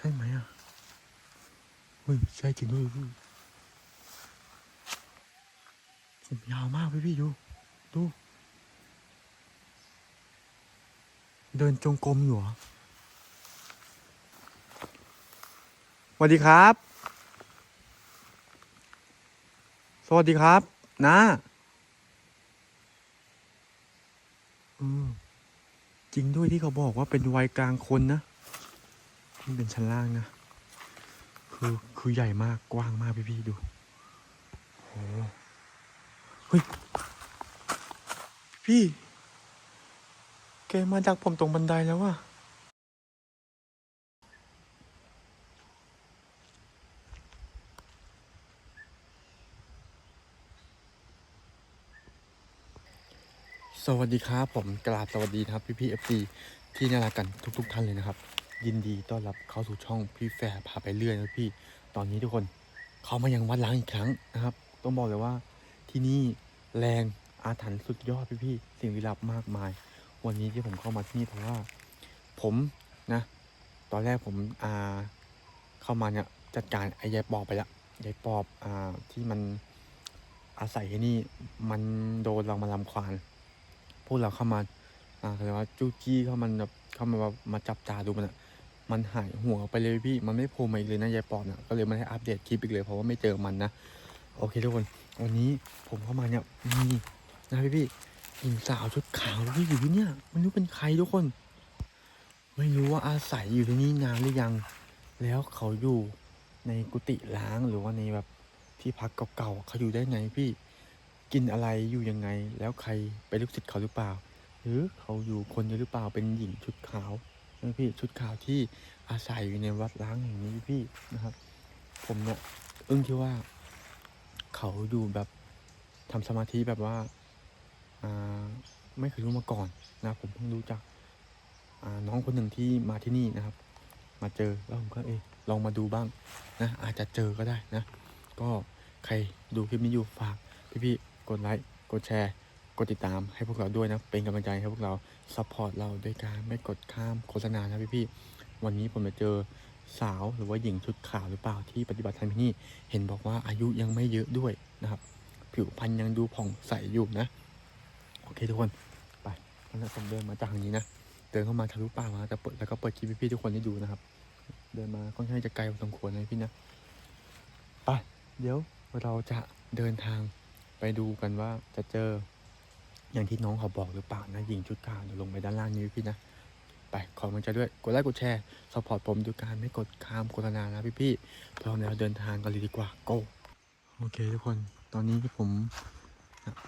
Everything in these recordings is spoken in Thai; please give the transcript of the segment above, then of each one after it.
ใช่ไหมอะเฮ้ยใช่จริงด้วยพี่ผมยาวมากพี่พี่ดูดู เดินจงกรมอยู่หรอสวัสดีครับ สวัสดีครับ นะเออจริงด้วยที่เขาบอกว่าเป็นวัยกลางคนนะ นี่เป็นชั้นล่างนะ คือคือใหญ่มากกว้างมากพี่พี่ดูโอ้เฮ้ย พี่ แกมาดักผมตรงบันไดแล้วว่ะสวัสดีครับผมกราบสวัสดีนะครับพี่พี่เอฟซีที่น่ารักกันทุก ๆ ท่านเลยนะครับ ยินดีต้อนรับเข้าสู่ช่องพี่แฟร์พาไปเรื่อยนะพี่ ตอนนี้ทุกคนเขามายังวัดล้างอีกครั้งนะครับ ต้องบอกเลยว่าที่นี่แรงอาถรรพ์สุดยอดพี่พี่ๆสิ่งลี้ลับมากมาย วันนี้ที่ผมเข้ามาที่นี่เพราะว่า ผมนะ ตอนแรกผมอ่าเข้ามาเนี่ยจัดการไอ้ยายปอบไปละยายปอบอ่าที่มันอาศัยที่นี่มันโดนเรามาลำควานพวกเราเข้ามาอ่าเรียกว่าจู้จี้เข้ามันแบบเข้ามาแบบมาจับตาดูมันอะ มันหายหัวไปเลยพี่ มันไม่โผล่มาอีกเลยนะยายปอเนี่ยก็เลยไม่ได้อัปเดตคลิปอีกเลยเพราะว่าไม่เจอมันนะ โอเคทุกคน วันนี้ผมเข้ามาเนี่ยมีนะพี่พี่หญิงสาวชุดขาวที่อยู่ที่เนี่ยไม่รู้เป็นใครทุกคน ไม่รู้ว่าอาศัยอยู่ที่นี่นานหรือยัง แล้วเขาอยู่ในกุฏิล้างหรือว่าในแบบที่พักเก่าๆเขาอยู่ได้ไงพี่กินอะไรอยู่ยังไง แล้วใครเป็นลูกศิษย์เขาหรือเปล่า หรือเขาอยู่คนเดียวหรือเปล่าเป็นหญิงชุดขาว นะพี่ชุดขาวที่อาศัยอยู่ในวัดล้างแห่งนี้พี่นะครับ ผมเนี่ยอึ้งที่ว่า เขาอยู่แบบทำสมาธิแบบว่าอ่าไม่เคยรู้มาก่อนนะผมเพิ่งรู้จักน้องคนหนึ่งที่มาที่นี่นะครับ มาเจอแล้วผมก็เอะลองมาดูบ้างนะอาจจะเจอก็ได้นะ ก็ใครดูคลิปนี้อยู่ฝากพี่ๆกดไลค์กดแชร์ กดติดตามให้พวกเราด้วยนะ เป็นกำลังใจให้พวกเราซัพพอร์ตเราด้วยการไม่กดข้ามโฆษณานะพี่ๆวันนี้ผมจะเจอสาวหรือว่าหญิงชุดขาวหรือเปล่าที่ปฏิบัติธรรมที่นี่ เห็นบอกว่าอายุยังไม่เยอะด้วยนะครับ ผิวพรรณยังดูผ่องใสอยู่นะ โอเคทุกคนไปงั้นผมเดินมาจากทางนี้นะ เดินเข้ามาทะลุป่ามาแต่เปิดแล้วก็เปิดคลิปพี่ๆทุกคนให้ดูนะครับ เดินมาค่อนข้างจะไกลพอสมควรนะพี่นะไปเดี๋ยวเราจะเดินทางไปดูกันว่าจะเจอ อย่างที่น้องเขาบอกหรือเปล่านะหญิงชุดขาวเดี๋ยวลงไปด้านล่างนี้พี่นะ ไปขอกำลังใจด้วยกดไลค์กดแชร์สปอร์ตผมด้วยการไม่กดข้ามโฆษณานะพี่ๆพร้อมแล้วเดินทางกันเลยดีกว่า go โอเคทุกคนตอนนี้ที่ผม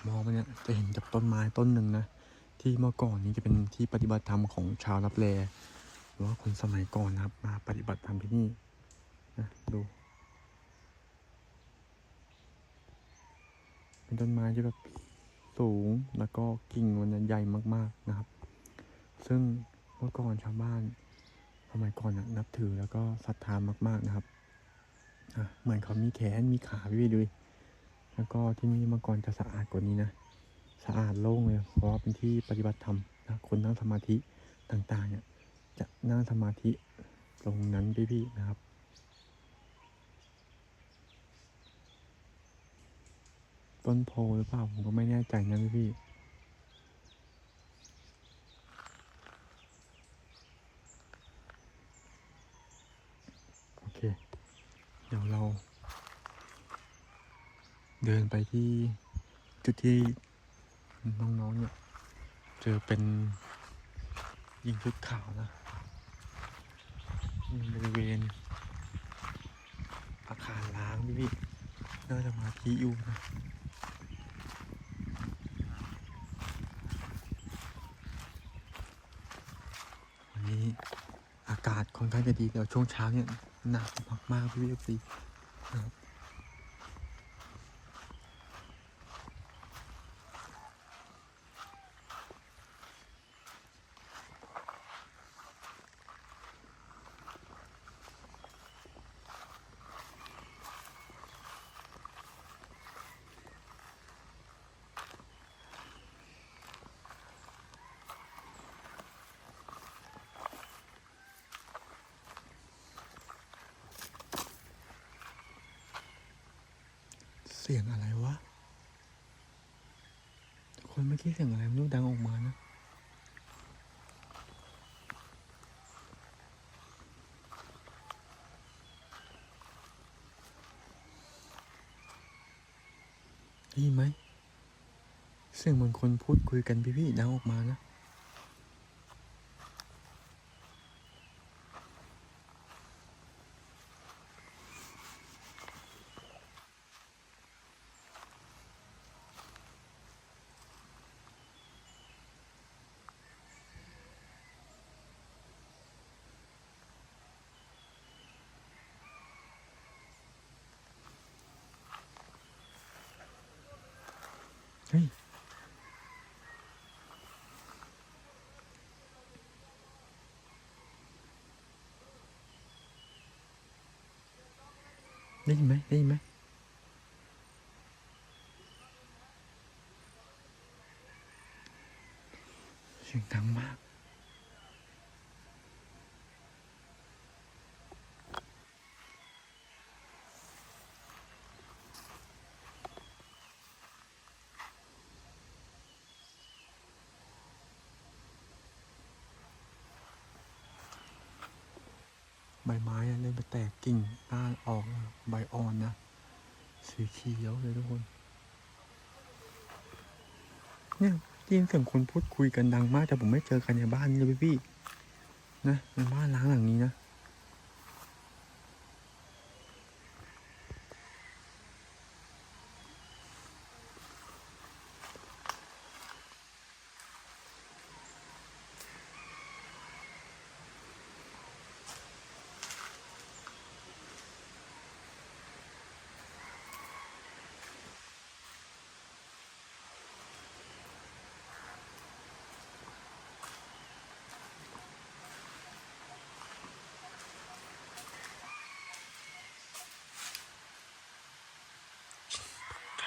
มองไปเนี่ยจะเห็นจากต้นไม้ต้นหนึ่งนะ ที่เมื่อก่อนนี้จะเป็นที่ปฏิบัติธรรมของชาวรับแลหรือว่าคนสมัยก่อนนะครับ มาปฏิบัติธรรมที่นี่นะดูเป็นต้นไม้ที่แบบ สูงแล้วก็กิ่งมันจะใหญ่มากๆนะครับ ซึ่งเมื่อก่อนชาวบ้านสมัยก่อนนับถือแล้วก็ศรัทธามาก ๆนะครับเหมือนเขามีแขนมีขาพี่ดูดิแล้วก็ที่นี่เมื่อก่อนจะสะอาดกว่านี้นะสะอาดโล่งเลยเพราะเป็นที่ปฏิบัติธรรมนะคนนั่งสมาธิต่างๆเนี่ยจะนั่งสมาธิตรงนั้นพี่ๆนะครับ ต้นโพหรือเปล่า ผมก็ไม่แน่ใจนะพี่พี่โอเค เดี๋ยวเรา เดินไปที่จุดที่น้องๆเนี่ยเจอเป็นยิงชุดขาวนะบริเวณอาคารล้างพี่พี่น่าจะมาที่อยู่นะ วันนี้อากาศ ค่อนข้างจะดีแต่ช่วงเช้าเนี่ยหนาวมากๆพี่พี่นะครับ สียงอะไรวะ ทุกคนเมื่อกี้เสียงอะไรไม่รู้ดังออกมานะได้ยินไหมเสียงเหมือนคนพูดคุยกันพี่ๆดังออกมานะ เฮ้ยได้ยินไหมได้ยินไหมเสียงดังมาก ใบไม้อะเริ่มไปแตกกิ่งก้านออกใบอ่อนนะสีเขียวเลยทุกคน เนี่ยได้ยินเสียงคนพูดคุยกันดังมากแต่ผมไม่เจอกันในบ้านเลยพี่นะในบ้านล้างหลังนี้นะ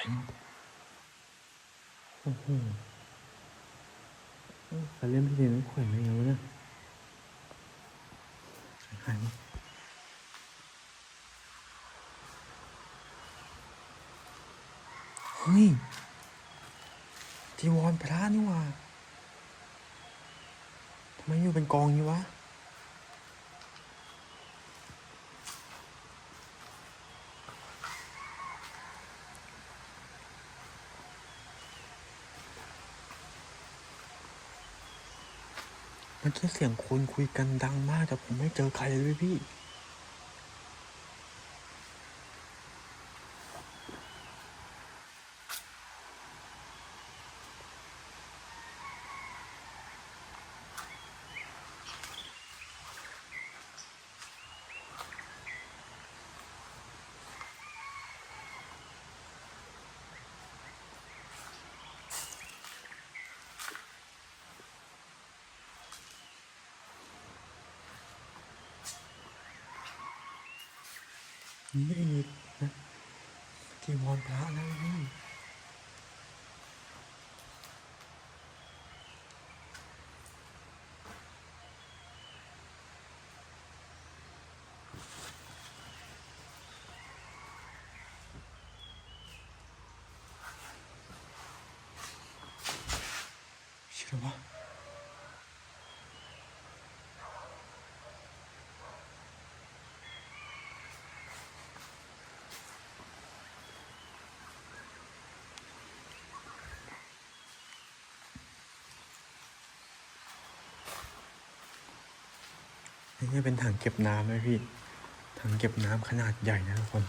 ใจหมดโอ้โหไปเล่นพี่เรียนไม่ขวัญอะไรเงี้ยวะเนี่ยหายหมเฮ้ยจีวรพระนี่ว่าทำไมอยู่เป็นกองอย่างนี้วะ เมื่อกี้เสียงคนคุยกันดังมากแต่ผมไม่เจอใครเลยพี่ นี่อีกนะจีวรพระนะพี่เชื่อ นี่เป็นถังเก็บน้ำไหมพี่ ถังเก็บน้ำขนาดใหญ่นะทุกคน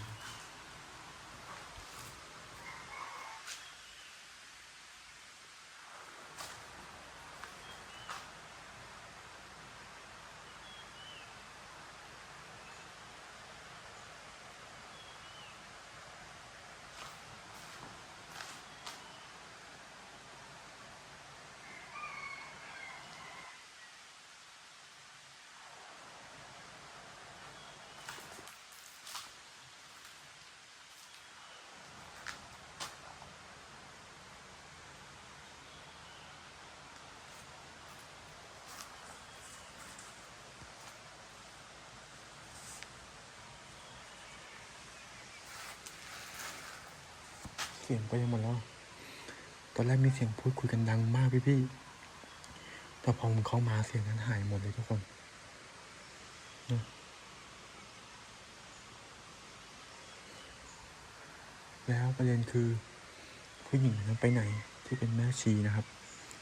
เสียงไปหมดแล้วตอนแรกมีเสียงพูดคุยกันดังมากพี่พี่แต่พอผมเข้ามาเสียงนั้นหายหมดเลยทุกคนนะแล้วประเด็นคือ ผู้หญิงนนั้นไปไหนที่เป็นแม่ชีนะครับ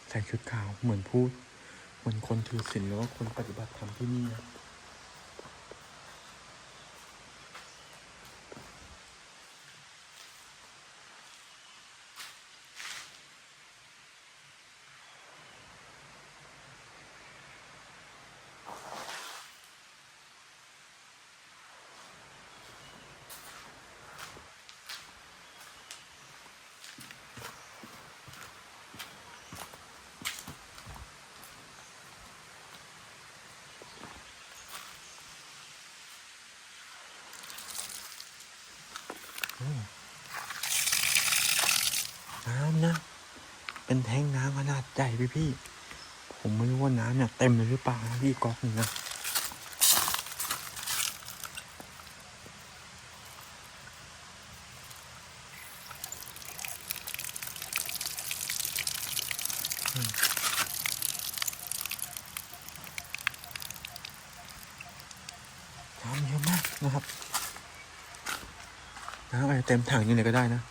ใส่ชุดขาวเหมือนพูด เหมือนคนถือศีลหรือว่าคนปฏิบัติธรรมที่นี่นะ น้ำนะ เป็นแท้งน้ำขนาดใหญ่พี่พี่ ผมไม่รู้ว่าน้ำเนี่ยเต็มเลยหรือเปล่าพี่ก๊อกนี่นะ น้ำเยอะมากนะครับ น้ำอาจจะเต็มถังยังไงก็ได้นะ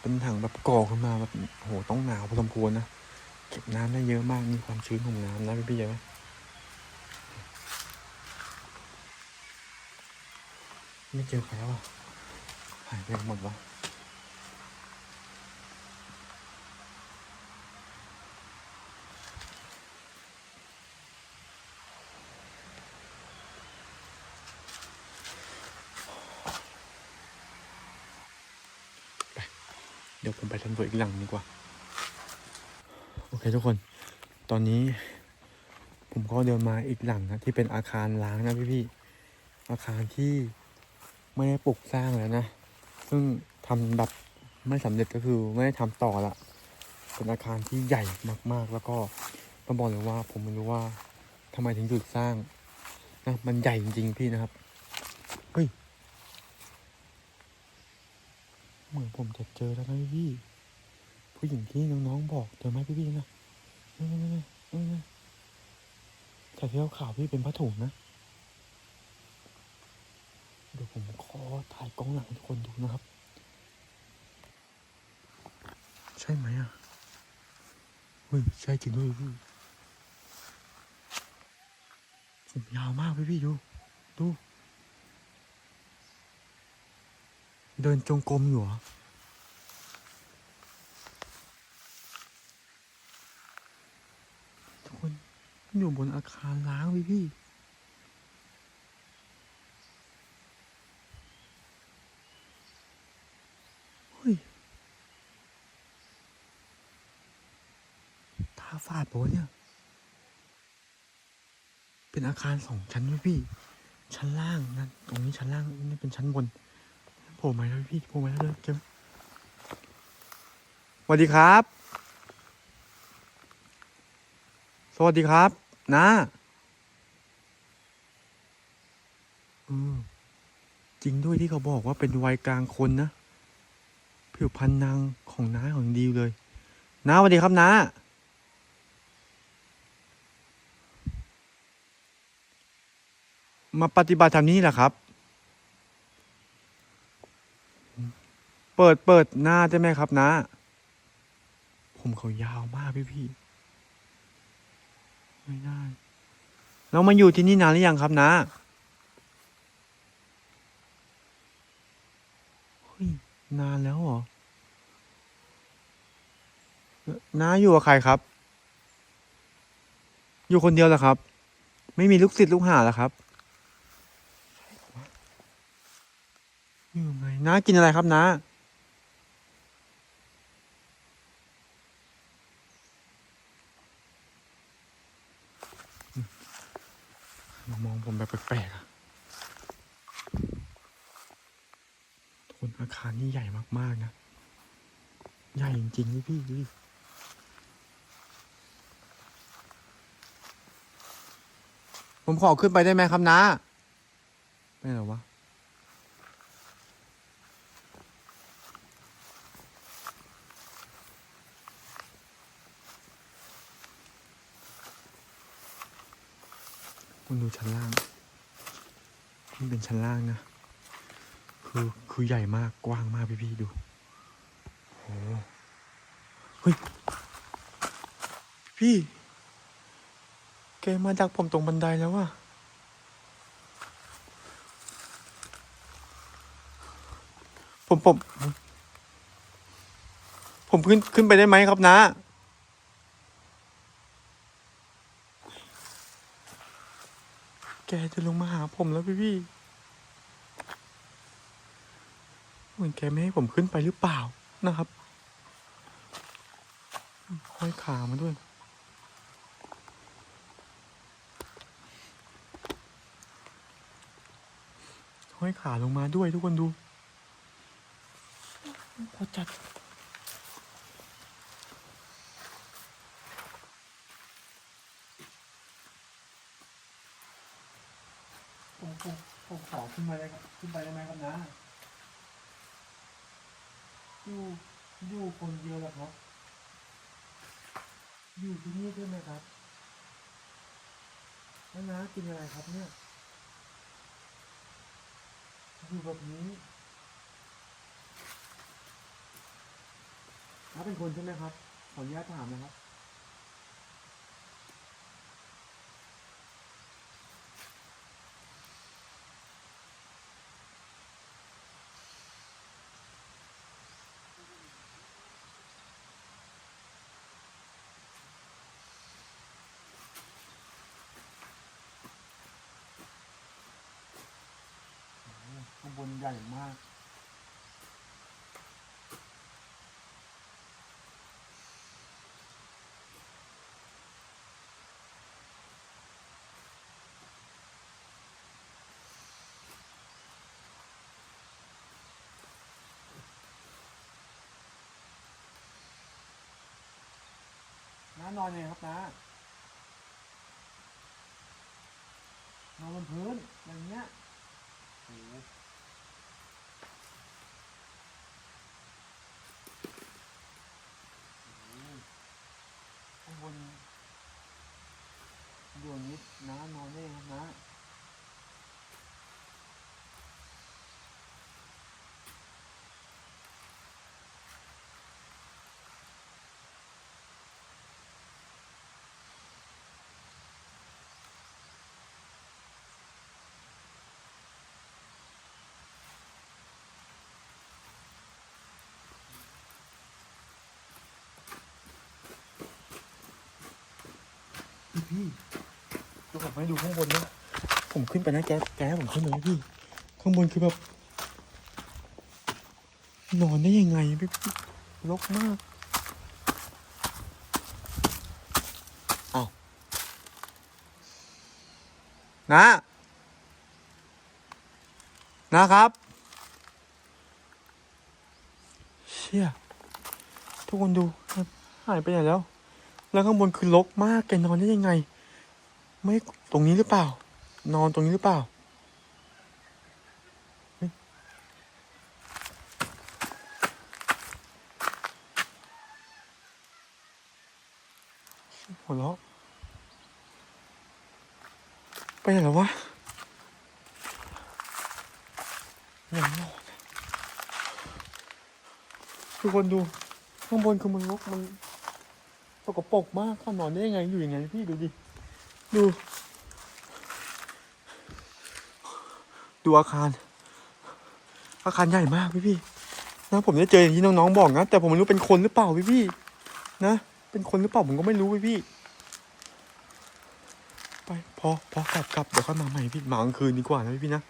เป็นถังแบบก่อขึ้นมาแบบโหต้องหนาวพอสมควรนะเก็บน้ำได้เยอะมากมีความชื้นของน้ำนะพี่พี่ๆเห็นไหมไม่เจอใครแล้วอะหายไปหมดวะเดี๋ยวผมไปอีกหลังดีกว่า โอเคทุกคน ตอนนี้ ผมก็เดินมาอีกหลังนะที่เป็นอาคารล้างนะพี่พี่ๆอาคารที่ไม่ได้ปลูกสร้างแล้วนะ ซึ่งทำแบบไม่สำเร็จก็คือไม่ได้ทำต่อละเป็นอาคารที่ใหญ่มากๆ แล้วก็ต้องบอกเลยว่า ผมไม่รู้ว่าทำไมถึงหยุดสร้างนะมันใหญ่จริงๆพี่นะครับ เฮ้ย เหมือนผมจะเจอแล้วนะพี่ ผู้หญิงที่น้องๆบอกเจอไหมพี่พี่ๆนะนั่นๆๆนั่นๆแต่ที่ขาข่าวพี่เป็นผ้าถุงนะเดี๋ยวผมขอถ่ายกล้องหลังให้ทุกคนดูนะครับ ใช่ไหมอะเฮ้ยใช่จริงด้วยพี่ผมยาวมากพี่พี่ดูดู เดินจงกรมอยู่เหรอ ทุกคน อยู่บนอาคารล้างพี่พี่เฮ้ยตาฝาดปะวเนี่ย เป็นอาคารสองชั้นพี่พี่ ชั้นล่างนั่นตรงนี้ชั้นล่างนี่เป็นชั้นบนโผล่มาแล้วพี่โผล่มาแล้วเลยเจมสวัสดีครับ สวัสดีครับ น้าเออจริงด้วยที่เขาบอกว่าเป็นวัยกลางคนนะผิวพรรณนางของน้าของดีเลยน้าสวัสดีครับน้ามาปฏิบัติธรรมนี้แหละครับ เปิดเปิดหน้าได้ไหมครับน้าผมเขายาวมากพี่พี่ๆ ไม่ได้ เรามาอยู่ที่นี่นานหรือยังครับน้านานแล้วเหรอน้าอยู่กับใครครับ อยู่คนเดียวเหรอครับ ไม่มีลูกศิษย์ลูกหาเหรอครับ อยู่ไงน้ากินอะไรครับน้า มองผมแบบแปลกๆอะทุกคนอาคารนี่ใหญ่มากๆนะ ใหญ่จริงๆนี่พี่ดูดิผมขอขึ้นไปได้ไหมครับนะ ไม่เหรอวะ คุณดูชั้นล่างนี่เป็นชั้นล่างนะ คือคือใหญ่มากกว้างมากพี่พี่ดูโอ้เฮ้ย พี่ แกมาดักผมตรงบันไดแล้วว่ะผมผม ผมขึ้นขึ้นไปได้ไหมครับนะ กจะลงมาหาผมแล้วพี่พี่เหมือนแกไม่ให้ผมขึ้นไปหรือเปล่านะครับห้อยขามาด้วยห้อยขาลงมาด้วยทุกคนดูพอจัด ผมผมผมขอขึ้นไปได้ครับขึ้นไปได้ไหมครับนะ อยู่อยู่คนเดียวเหรอครับ อยู่ที่นี่ใช่ไหมครับแล้วน้ากินอะไรครับเนี่ย อยู่แบบนี้น้าเป็นคนใช่ไหมครับ ขออนุญาตถามนะครับ ข้างบน ใหญ่มากน้านอนไงครับน้านอนบนพื้นอย่างเงี้ยโอ้โหข้างบน ดวงนี้น้านอนได้ครับน้าพี่ ผมให้ดูข้างบนนะผมขึ้นไปนะแกแกให้ผมขึ้นเลยพี่ ข้างบนคือแบบ นอนได้ยังไงพี่พี่รกมากเอานะนะครับ เชี่ย ทุกคนดูหายไปไหนแล้ว แล้วข้างบนคือรกมากแกนอนได้ยังไง ไม่ตรงนี้หรือเปล่า นอนตรงนี้หรือเปล่าหัวเราะไปไหนแล้ววะยังนอนทุกคนดู ข้างบนคือมันรกมันสกปรกมากเขานอนได้ยังไงอยู่ยังไงพี่ดูดิ ดู ดูอาคาร อาคารใหญ่มากพี่พี่นะผมได้เจออย่างที่น้องๆบอกนะแต่ผมไม่รู้เป็นคนหรือเปล่าพี่พี่นะเป็นคนหรือเปล่าผมก็ไม่รู้พี่พี่ไปพอพอกลับกลับเดี๋ยวค่อยมาใหม่พี่มากลางคืนดีกว่านะพี่พี่นะ